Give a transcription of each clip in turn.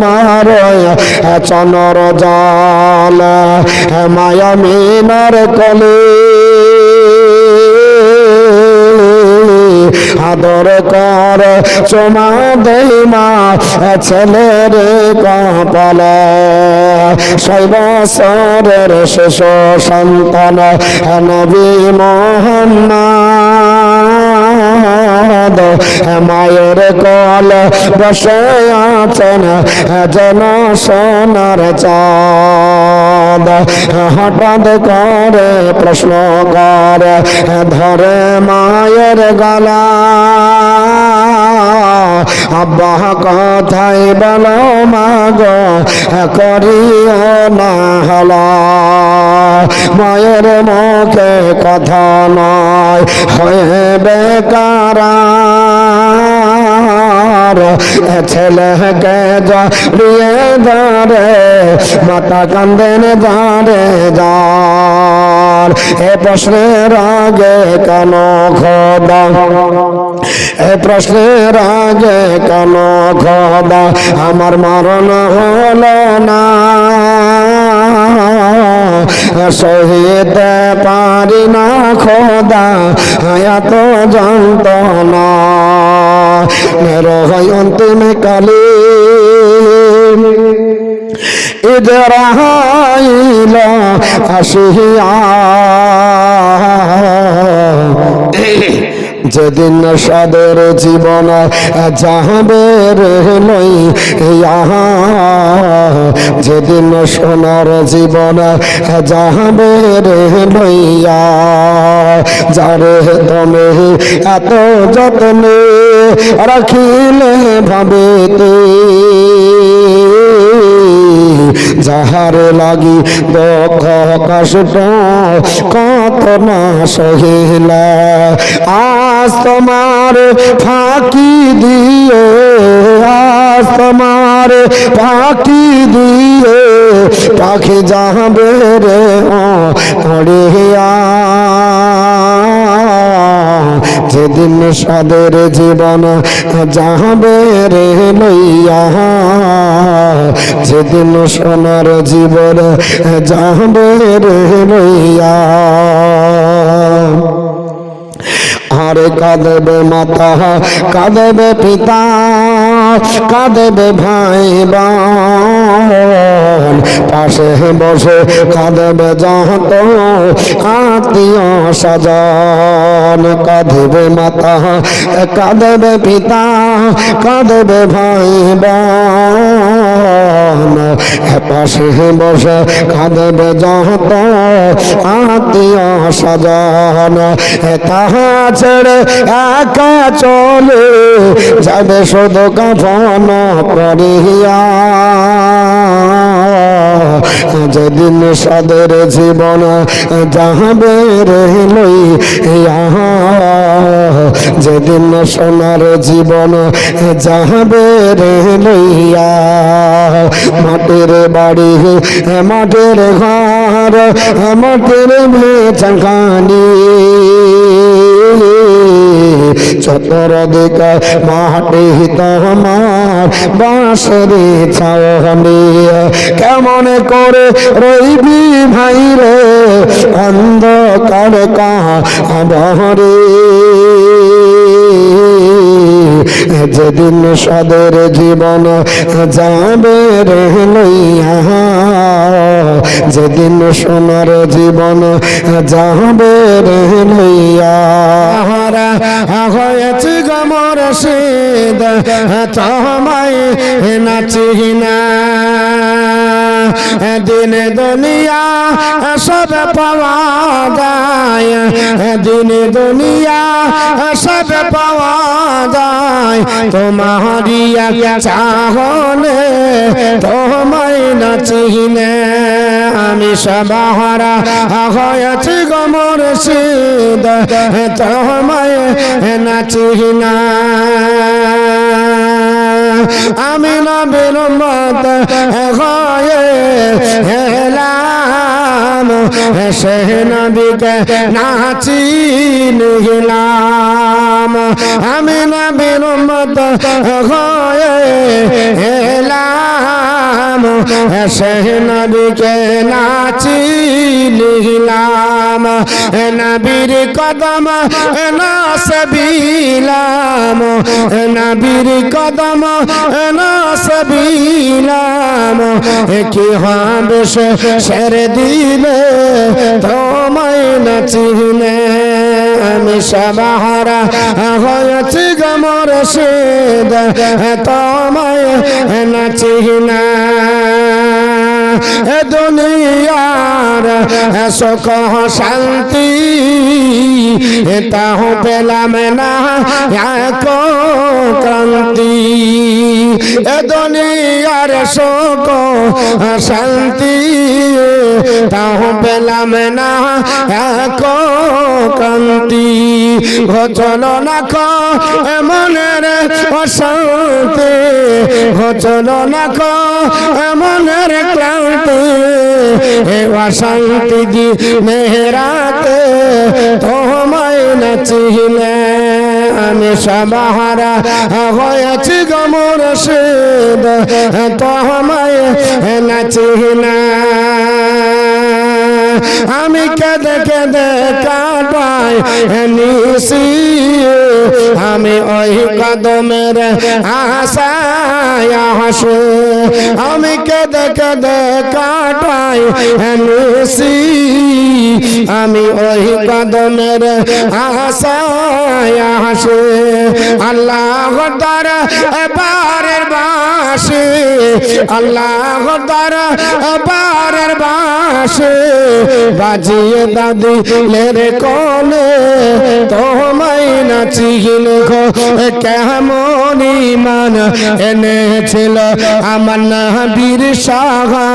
মার চনর জল, মায়া মিনার কলে। আদর কর, চমা দেই মা, ছেলের কপালে। ছয় বছরের শেষ সন্তান, নবী মোহাম্মদ মায়ের কল বসে আছেন যেন সোনার চাঁদ। হঠাৎ করে প্রশ্ন করে, ধরে মায়ের গলা। আব্বা কথাই বলো মাগ, করিও না হলা। মায়ের মুখে কথা নয়, হয়ে বেকারা। ছেলেকে জড়িয়ে ধরে, মাতা কান্দেন জারে যার এ প্রশ্নের আগে কেন খোদা? এ প্রশ্নের আগে কেন খোদা? আমার মরণ হলো না। সহিতে পারি না খোদা এত যন্ত্রণা। মেরো হয় অন্তিম কালে ইদরাইল আসিয়া যেদিন সাদের জীবন যাবে লই যেদিন সোনার জীবন যাবে লইয়া, যারে তুমি এত যত্নে রাখিলে ভাবেতে যাহার লাগি দুঃখ কষ্ট, কত না সহিলা আজ তোমার ফাঁকি দিয়ে, আজ তোমার ফাঁকি দিয়ে, পাখি যাবে রে ওড়িয়া যেদিন সাদের জীবন যাবে রে লইয়া যেদিন সোনার জীবন যাবে রে লইয়া। আরে কাঁদবে মাতা কাঁদবে পিতা, কাঁদবে ভাই বোন। পাশে বসে কাঁদবে যত আত্মীয় স্বজন। কাঁদবে মাতা, কাঁদবে পিতা, কাঁদবে ভাই বোন। পাশে বসে কাঁদবে যত আত্মীয় স্বজন। তাহা ছেড়ে একা চলে যাবে শুধু কাফন করিয়া। যেদিন সাদের জীবন যাবে রে লইয়া। যেদিন সোনার জীবন যাবে রে মাটির বাড়ি মাটির ঘর মাটির ভেচাঙ্গানি চতর দিকে মাটি তোমার বাঁশরি ছাওনি কেমন করে রইবি ভাই রে, অন্ধকার কাহরে যেদিন সদের জীবন যাবে রে লইয়া, যেদিন সোনার জীবন যাবে রে লইয়া। হয়েছে গমর সে তোমায় নাচি না। দিন দুনিয়া, সব পাওয়া যায়। দিন দুনিয়া, সব পাওয়া যায়। তোমারিয়া চাহনে, তোমায় নাচিনে আমি সবাহারা হয়েছি গমর সিদ তোমায় নাচিনা আমি না বিলম্বত হয়ে হেলাম সে নাচি নিলাম। আমি না বিলম্বত হয়ে হেলাম সে নাচি লিখলাম নবীর কদম নাসবিলাম। নবীর কদম নাসবিলাম। কি হবে সে দিলে তোমায় নাচিলে আমি সবাহারা হয়েছি গমর সেদ তোমায় নাচিনা এ দুনিয়ার সুখ শান্তি তাহ পেলাম না ক্রান্তি। শান্তি, তাহ পেলাম না এক ক্রান্তি। ঘচল না খ মনের অশান্তি। ঘচল না খ মনের ক্লান্তি। এ অশান্তি দি মেহরাতে, তোমায় নাচিলে আমি সবাহারা হয়েছি গমর সেদ তোমায় নাচিনা। আমি কেঁদে কেঁদে কাটাই নিশি আমি ওই কদমের আশায় হাসে। আমি কেঁদে কেঁদে কাটাই নিশি আমি ওই কদমের আশায় হাসে। আল্লাহ তার এবারের বাসে। আল্লাহ তার এবারের বাসে। বাজিয়ে দাদি লেরে কলে। তোমায় নাচিল গো কেমন ইমান এনেছিল আমার না বীর সাহা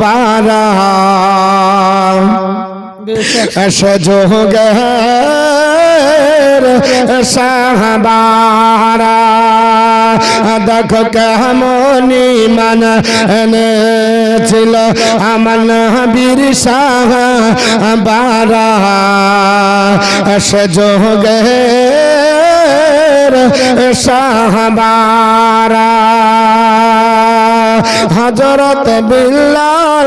বারা সযোগের সাহবারা দেখো কেমন মান এনেছিল আমার বীর সাহা বারা সযোগের সাহবারা। হজরত বিল্লাল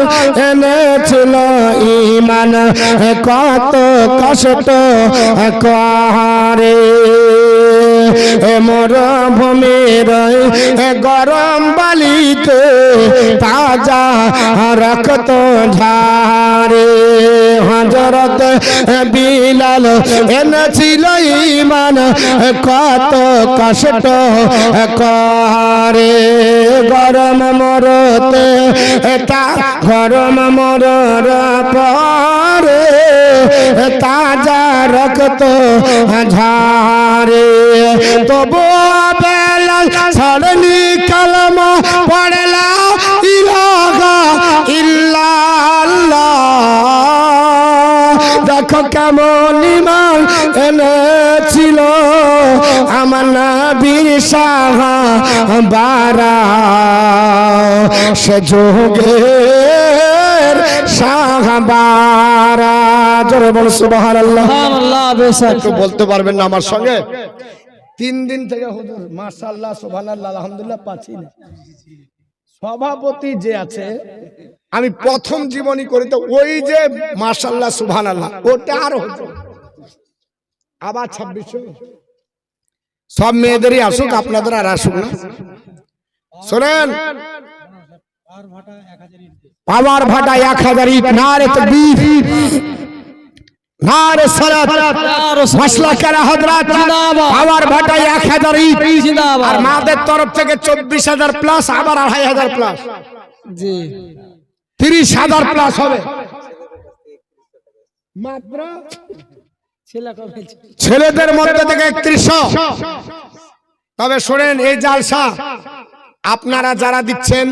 এনেছিল ইমান কত কষ্ট করে। মোর ভূমির গরম বালিতে তাজা রক্ত ঝারে হজরত বিলাল এনেছিল ইমান, কত কষ্ট, করে গরম মরতে, তা গরম মরর পরে তাজা রক্ত ঝারে তবু বেলা ছড়নি কলম পড়লা ইমান এনেছিল? আমার নবীর সাহা বারা। সে যোগের সাহা বারা। জোরে বল সুবহানাল্লাহ। একটু বলতে পারবেন না আমার সঙ্গে? তিন দিন থেকে হুজুর মাশাআল্লাহ সুবহানাল্লাহ আলহামদুলিল্লাহ পাচ্ছি না। সভাপতি যে আছে, আমি প্রথম জীবনী করি তো ওই যে মাশাআল্লাহ, সুবহানাল্লাহ, ওটা আর হতো আবার ছাব্বিশশো। সব মেয়েদেরই আসুক, আপনাদের আর আসুক না। শোনেন, পাওয়ার ভাটা এক হাজার ইট। নারে তকবীর নারে আর মাদের তরফ থেকে চব্বিশ হাজার প্লাস আবার আড়াই হাজার প্লাস। জি। তিরিশ হাজার প্লাস হবে। মাত্র? ছেলেদের মধ্যে থেকে একত্রিশশো। তবে শোনেন এই জালসা আপনারা যারা দিচ্ছেন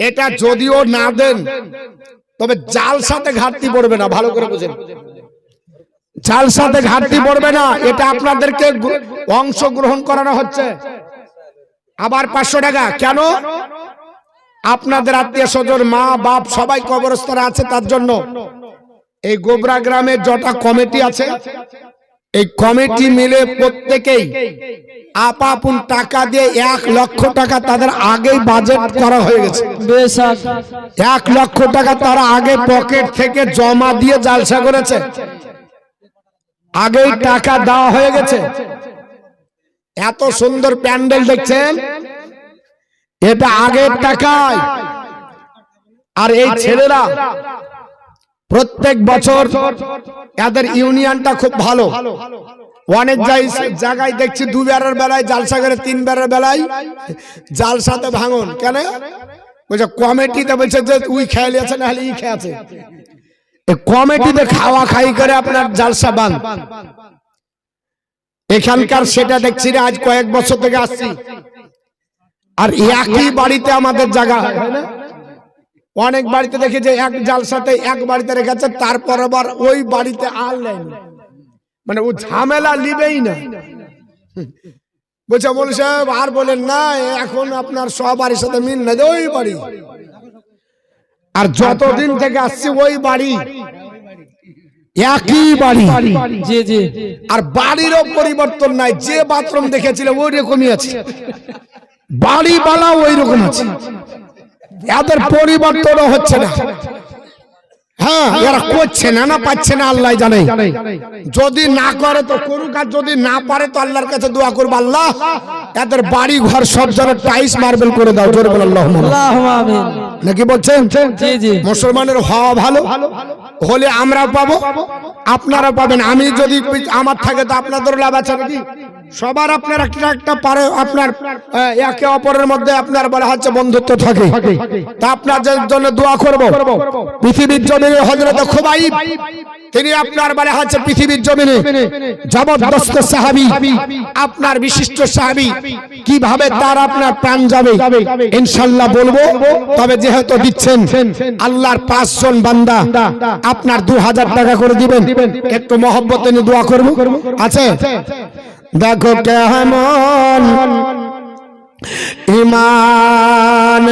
এটা যদিও না দেন তবে জাল সাথে ঘাটতি পড়বে না, ভালো করে বুঝেন। জালসাতে ঘাটতি পড়বে না, এটা আপনাদেরকে অংশ গ্রহণ করানো হচ্ছে। আবার পাঁচশো টাকা, কেন? আপনাদের আত্মীয় স্বজন, মা, বাপ, সবাই কবরস্থানে আছে তার জন্য। এই গোবরা গ্রামের যটা কমিটি আছে এই কমিটি মিলে প্রত্যেকেই আপাপুন টাকা দিয়ে এক লক্ষ টাকা তাদের আগেই বাজেট করা হয়ে গেছে। এক লক্ষ টাকা তারা আগে পকেট থেকে জমা দিয়ে জালসা করেছে। আগেই টাকা দেওয়া হয়ে গেছে। এত সুন্দর প্যান্ডেল দেখছেন? এটা আগের টাকায়। আর এই ছেলেরা প্রত্যেক বছর এদের ইউনিয়নটা খুব ভালো। অনেক জায়গায় দেখছি দু বেড়ার বেলায় জালসা করে তিন বেড়ার বেলায় জালসাতে ভাঙন। কেন? বলছে কমিটিতে বলছে যে উই খেয়ালি আছে না হলে ই খেয়ে আছে। কমিটিতে খাওয়া খাই করে আপনার জালসা বান। এখানকার সেটা দেখছি রে আজ কয়েক বছর থেকে আসছি। আর একই বাড়িতে আমাদের জায়গা হয় না? অনেক বাড়িতে দেখি যে এক জালসাতে এক বাড়িতে রেখেছে তারপর আবার ওই বাড়িতে আর নেয়নি মানে ও ঝামেলা লিবেই না। বলছে বলে সাহেব আর বলেন না এখন আপনার সব বাড়ির সাথে মিল না ওই বাড়ি। আর যতদিন থেকে আসছি ওই বাড়ি একই বাড়ি। জি জি। আর বাড়িরও পরিবর্তন নাই যে বাথরুম দেখেছিল ওই রকমই আছে। বাড়ি বালা ওই রকম আছে। এদের পরিবর্তনও হচ্ছে না। হ্যাঁ এরা করছে না না পাচ্ছে না আল্লাহ জানে। যদি না করে তো করুক আর যদি না পারে তো আল্লাহর কাছে দোয়া করব আল্লাহ। এদের বাড়ি ঘর সব যেন টাইস মার্বেল করে দাও জোরে বলে আল্লাহ নাকি বলছেন? মুসলমানের হওয়া ভালো? হলে আমরা পাবো? আপনারা পাবেন আমি যদি আমার থাকে তো আপনাদের লাভ আছে নাকি? সবার আপনার একটা একটা পারে আপনার একে অপরের মধ্যে আপনার বলা হচ্ছে বন্ধুত্ব থাকে। তা আপনার জন্য দোয়া করব। পৃথিবীর জমিনে হজরত খুবাই তিনি আপনার বলে হচ্ছে পৃথিবীর জমিনে জবরদস্ত সাহাবি, আপনার বিশিষ্ট সাহাবি। কীভাবে তার আপনার প্রাণ যাবে? ইনশাল্লাহ বলব, তবে যেহেতু দিচ্ছেন, আল্লাহর পাঁচজন বান্দা আপনার দু হাজার টাকা করে দিবেন। একটু মহব্বত নিয়ে দোয়া করব। আছে? দেখো কেমন ইমান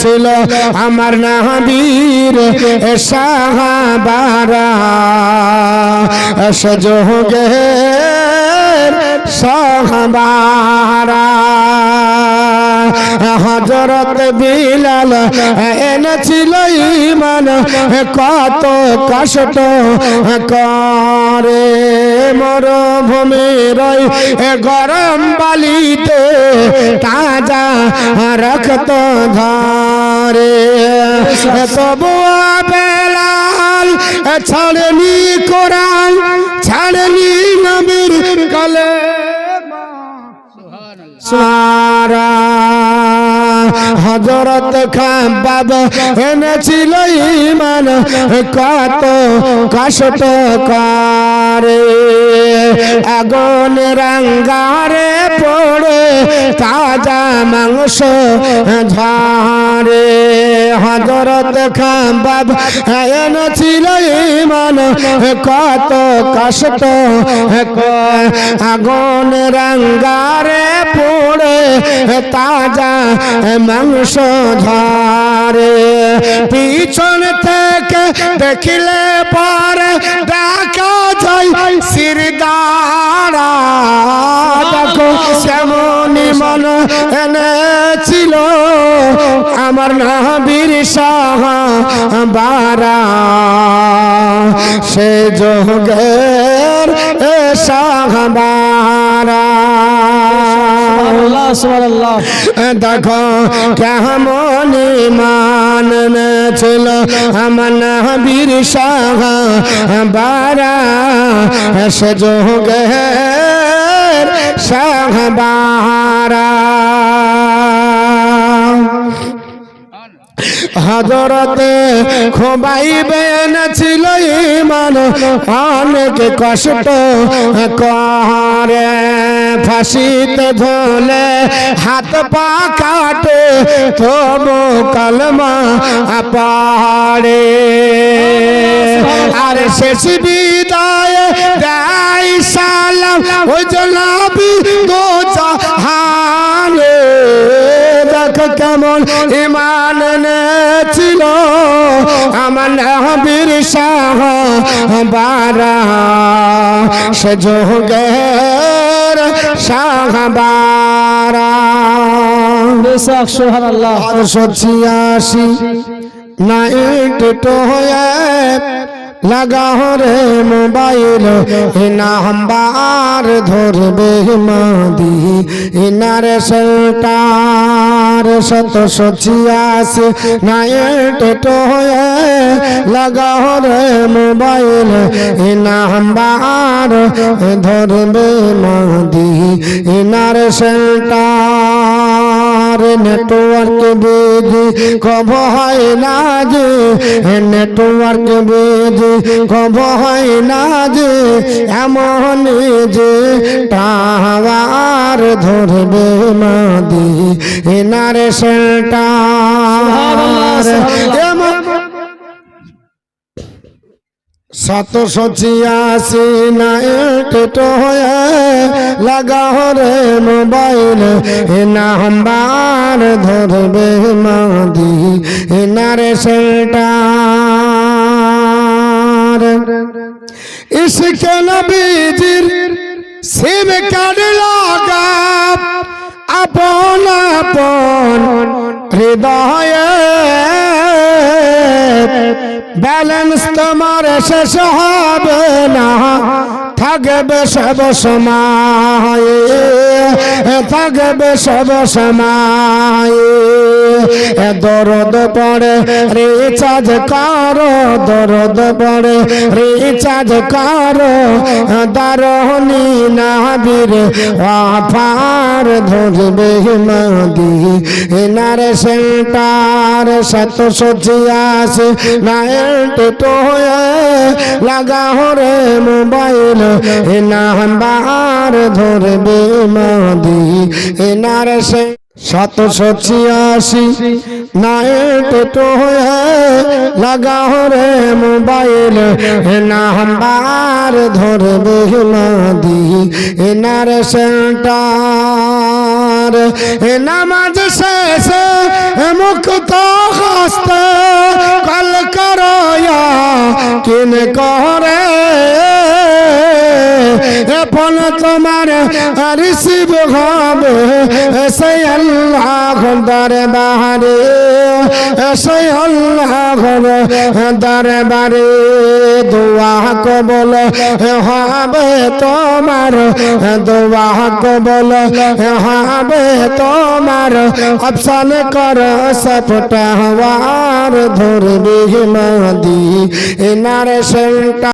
ছিল আমার নাবির সাহাবারা সযোগে সাহাবারা। হজরত বিলাল এনেছিল ইমান কত কষ্ট করে মরুভূমির গরম বালিতে তাজা রক্ত ধরে। তবুয়া বেলাল ছাড়নি কোরআন, ছাড়নি নবীর কলে সারা হজরত খাবাব এনেছিল ইমান কত কষ্ট করে আগুন রাঙ্গারে পড়ে, তাজা মাংস ঝারে হজরত খাবাব এনেছিল ইমান কত কষ্ট। আগুন রাঙ্গারে পড়ে তাজা মাংস ঝারে। পিছন থেকে দেখিলে পরে ডাকা যাই সিরদারা। দেখো সেমনি মন এনেছিল আমার নাবির সাহা বারা সে যোগের আল্লাহ সুবহানাল্লাহ। দেখো, কেমন মান ছিল আমার বীর শাহ বারা, সে যোগের হজরতে খোবাইবেন ছিল ইমান অনেক কষ্ট করে। ফাঁসিতে ধলে হাত পা কাটে, তবু কলমা পাড়ে আর শেষ বিদায় দেয় সালাম, ওই জলাবি দো জাহানে। দেখ কেমন ইমান ছিল আমার নবীর শাহ বারা। সে যোগের সাহাবারা। বেশক না তো হয়ে লাগা রে মোবাইল এ নাম্বার ধরবে মাদি, এনার সেন্টার শতশো ছিয়াশি নাইট তো হয়ে লাগা রে মোবাইল এ নাম্বার ধরবে মাদি, এনার সেন্টার নেটওয়ার্ক বেদি কব হয় না যে নেটওয়ার্ক বেদি কব হয় না যে এমন যে টাওয়ার ধরবে মাদি এনার সেন্টার সাতশো ছিয়াশি নাইট হয়ে লাগা রে মোবাইল। এ নাম্বার ধরবে মাদি এনার সেন্টার ইসকে নবীজির সিম কার্ড লাগা আপন আপন হৃদয়ে ব্যালেন্স তোমার শেষ হবে না। থাকবে সব সময় থাকবে সব সময়। দরদ পড়ে, রিচার্জ করো, দরদ পড়ে, রিচার্জ করো। দারণী নাবির আফার ধরবে মাদি এনার সেন্টার শতশো ছিয়াশি নাইট তো লাগা রে মোবাইল এ নাম্বার ধরবে মাদি এনার সে শতশো ছিয়াশি নাইট তো লাগা রে মোবাইল নাম্বার ধরবে মাদি এনার সেন্টার নামাজ শেষে মুক্ত হস্তে, কল করো কিন করে ফল তোমার রিসিভ হবে সেই আল্লাহ দরবারে, সেই আল্লাহ দরবারে দোয়া কবল হবে তোমার, দোয়া কবল হবে তোমার। অপশন কর সপটা হওয়ার ধরবে মাদি এনার সেন্টা